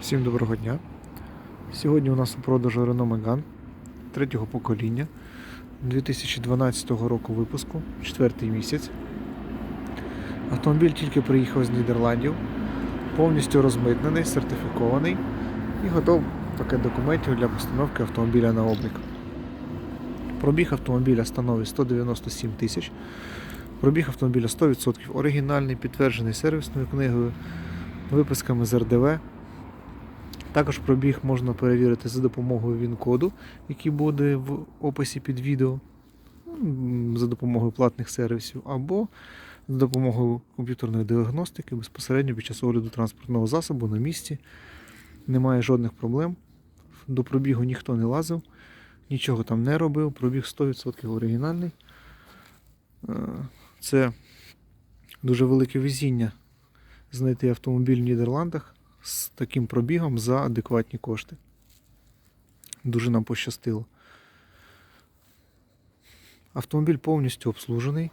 Всім доброго дня. Сьогодні у нас у продажу Renault Megane третього покоління 2012 року випуску, четвертий місяць. Автомобіль тільки приїхав з Нідерландів, повністю розмитнений, сертифікований і готов пакет документів для постановки автомобіля на облік. Пробіг автомобіля становить 197 тисяч. Пробіг автомобіля 100% оригінальний, підтверджений сервісною книгою, виписками з РДВ. Також пробіг можна перевірити за допомогою ВІН-коду, який буде в описі під відео, за допомогою платних сервісів, або за допомогою комп'ютерної діагностики безпосередньо під час огляду транспортного засобу на місці. Немає жодних проблем. До пробігу ніхто не лазив, нічого там не робив. Пробіг 100% оригінальний. Е, Це дуже велике везіння знайти автомобіль в Нідерландах з таким пробігом за адекватні кошти. Дуже нам пощастило. Автомобіль повністю обслужений.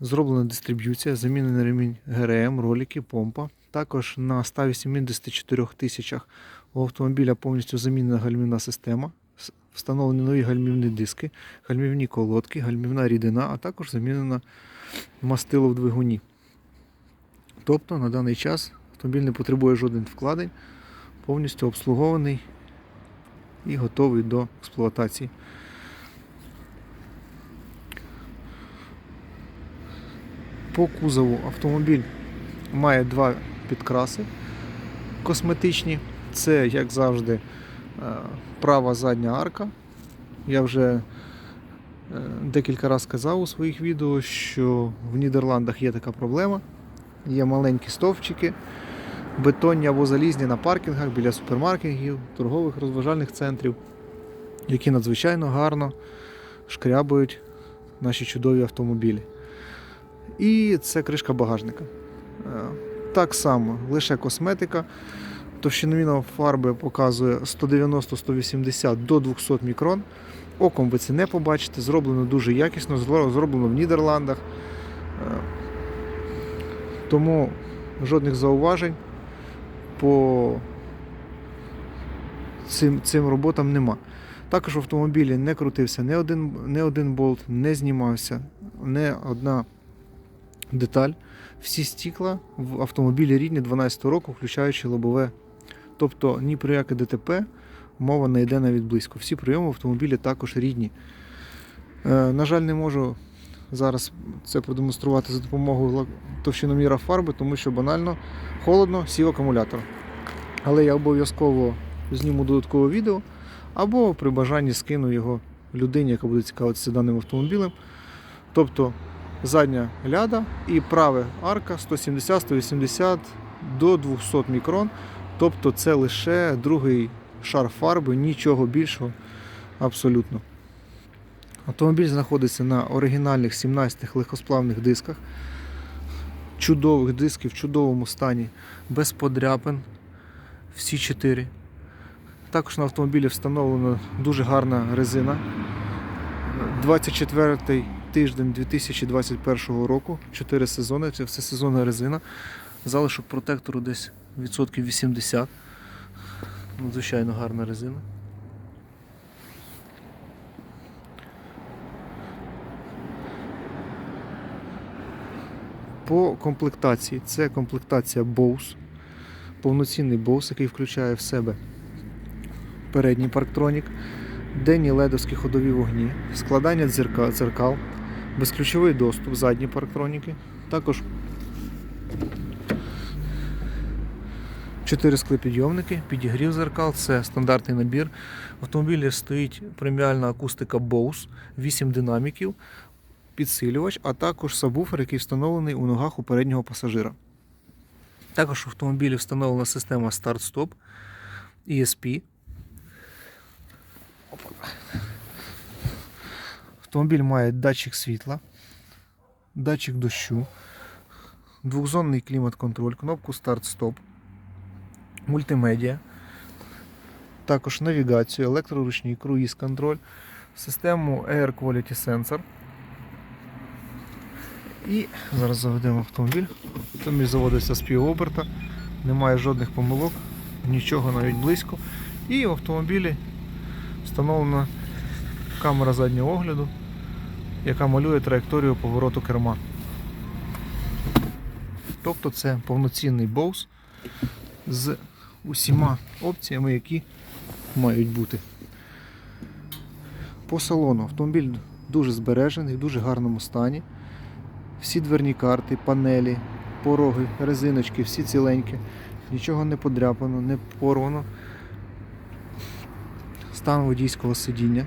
Зроблена дистриб'юція, замінений ремінь ГРМ, ролики, помпа. Також на 184 тисячах у автомобіля повністю замінена гальмівна система. Встановлені нові гальмівні диски, гальмівні колодки, гальмівна рідина, а також замінена мастило в двигуні. Тобто на даний час автомобіль не потребує жодних вкладень, повністю обслугований і готовий до експлуатації. По кузову автомобіль має два підкраси косметичні. Це, як завжди, е, права задня арка. Я вже е, декілька разів казав у своїх відео, що в Нідерландах є така проблема. Є маленькі стовпчики, бетонні або залізні на паркінгах біля супермаркетів, торгових розважальних центрів, які надзвичайно гарно шкрябають наші чудові автомобілі. І це кришка багажника. Е, Так само, лише косметика. Товщиноміна фарби показує 190-180 до 200 мікрон. Оком ви це не побачите, зроблено дуже якісно, зро- зроблено в Нідерландах. Тому жодних зауважень по цим, цим роботам нема. Також в автомобілі не крутився не один, не один болт, не знімався, не одна деталь. Всі стікла в автомобілі рідні 12 року, включаючи лобове. Тобто ні про яке ДТП мова не йде навіть близько. Всі прийоми в автомобілі також рідні. Е, на жаль, не можу зараз це продемонструвати за допомогою товщиноміра фарби, тому що банально холодно, сів акумулятор. Але я обов'язково зніму додаткове відео або при бажанні скину його людині, яка буде цікавитися даним автомобілем. Тобто задня ляда і праве арка 170-180 до 200 мікрон. Тобто це лише другий шар фарби, нічого більшого абсолютно. Автомобіль знаходиться на оригінальних 17 легкосплавних дисках. Чудових дисків в чудовому стані, без подряпин. Всі чотири. Також на автомобілі встановлена дуже гарна резина. 24 тиждень 2021 року, 4 сезони, це все сезонна резина. Залишок протектору десь відсотків 80. Надзвичайно гарна резина. По комплектації це комплектація Bose. Повноцінний Bose, який включає в себе передній парктронік, денні ледовські ходові вогні, складання дзерка- дзеркал, безключовий доступ, задні парктроніки, також 4 склепідйомники, підігрів зеркал, це стандартний набір. В автомобілі стоїть преміальна акустика Bose, 8 динаміків, підсилювач, а також сабвуфер, який встановлений у ногах у переднього пасажира. Також в автомобілі встановлена система старт-стоп ESP. Автомобіль має датчик світла, датчик дощу, двохзонний клімат-контроль, кнопку старт-стоп, мультимедіа, також навігацію, електроручний круїз-контроль, систему Air Quality Sensor. І зараз заведемо автомобіль. Автомобіль заводиться з півоберта, немає жодних помилок, нічого навіть близько. І в автомобілі встановлена камера заднього огляду, яка малює траєкторію повороту керма. Тобто це повноцінний Bose з усіма опціями, які мають бути. По салону автомобіль дуже збережений, в дуже гарному стані. Всі дверні карти, панелі, пороги, резиночки, всі ціленькі. Нічого не подряпано, не порвано. Стан водійського сидіння.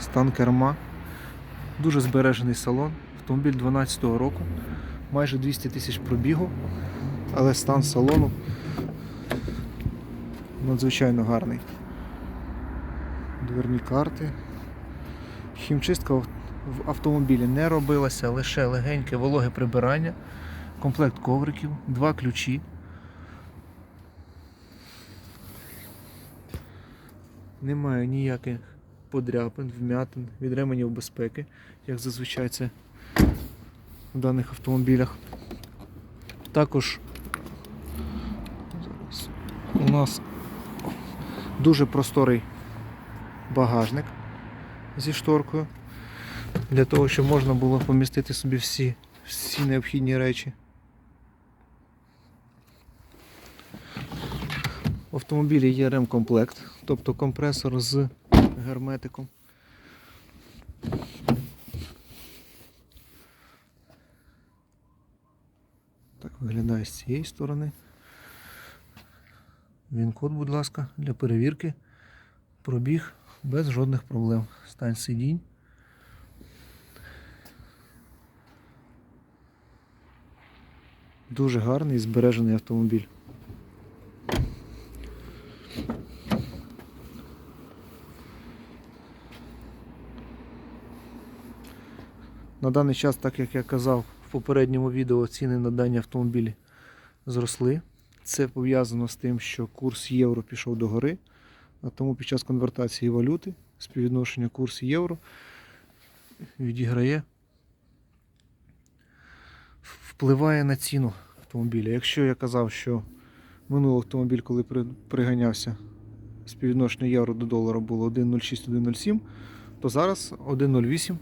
Стан керма. Дуже збережений салон. Автомобіль 12 року. Майже 200 тисяч пробігу, але стан салону надзвичайно гарний. Дверні карти. Хімчистка в автомобілі не робилася, лише легеньке вологе прибирання, комплект ковриків, два ключі. Немає ніяких подряпин, вмятин від ременів безпеки, як зазвичай це в даних автомобілях. Також у нас дуже просторий багажник зі шторкою для того, щоб можна було помістити собі всі, всі необхідні речі. В автомобілі є ремкомплект, тобто компресор з герметиком. Так виглядає з цієї сторони. Він код, будь ласка, для перевірки. Пробіг без жодних проблем. Стань сидінь. Дуже гарний збережений автомобіль. На даний час, так як я казав в попередньому відео, ціни на дані автомобілі зросли. Це пов'язано з тим, що курс євро пішов до гори, а тому під час конвертації валюти співвідношення курс євро відіграє, впливає на ціну автомобіля. Якщо я казав, що минулий автомобіль, коли при- приганявся, співвідношення євро до долара було 1,06-1,07, то зараз 1,08,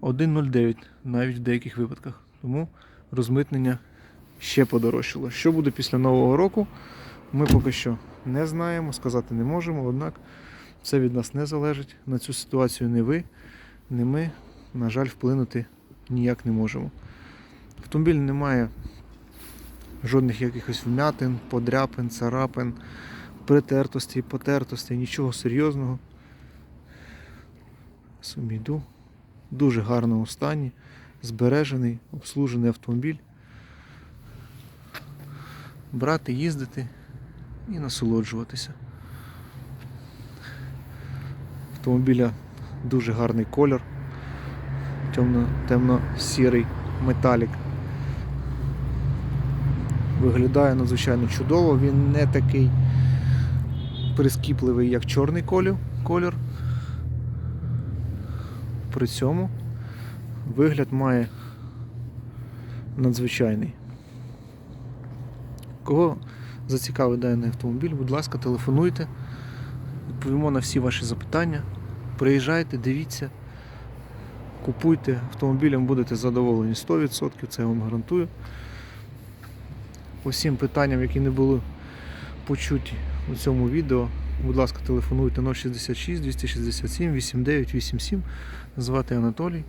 1,09 навіть в деяких випадках. Тому розмитнення ще подорожчало. Що буде після Нового року, ми поки що не знаємо, сказати не можемо, однак це від нас не залежить. На цю ситуацію не ви, не ми, на жаль, вплинути ніяк не можемо. Автомобіль не має жодних якихось вмятин, подряпин, царапин, притертостей, потертостей, нічого серйозного. Собі йду. В дуже гарному стані, збережений, обслужений автомобіль. Брати, їздити і насолоджуватися. Автомобіля дуже гарний темно, темно-сірий металік. Виглядає надзвичайно чудово, він не такий прискіпливий, як чорний колір. При цьому вигляд має надзвичайний. Кого зацікавить даний автомобіль, будь ласка, телефонуйте, відповімо на всі ваші запитання. Приїжджайте, дивіться, купуйте автомобілем, будете задоволені 100%, це я вам гарантую. По всім питанням, які не були почуті у цьому відео, будь ласка, телефонуйте 066 267 8987. Звати Анатолій.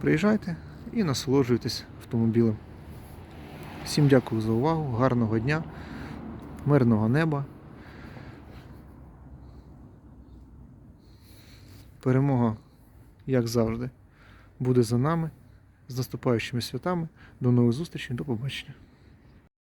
Приїжджайте і насолоджуйтесь автомобілем. Всім дякую за увагу, гарного дня, мирного неба. Перемога, як завжди, буде за нами. З наступаючими святами. До нових зустрічей, до побачення.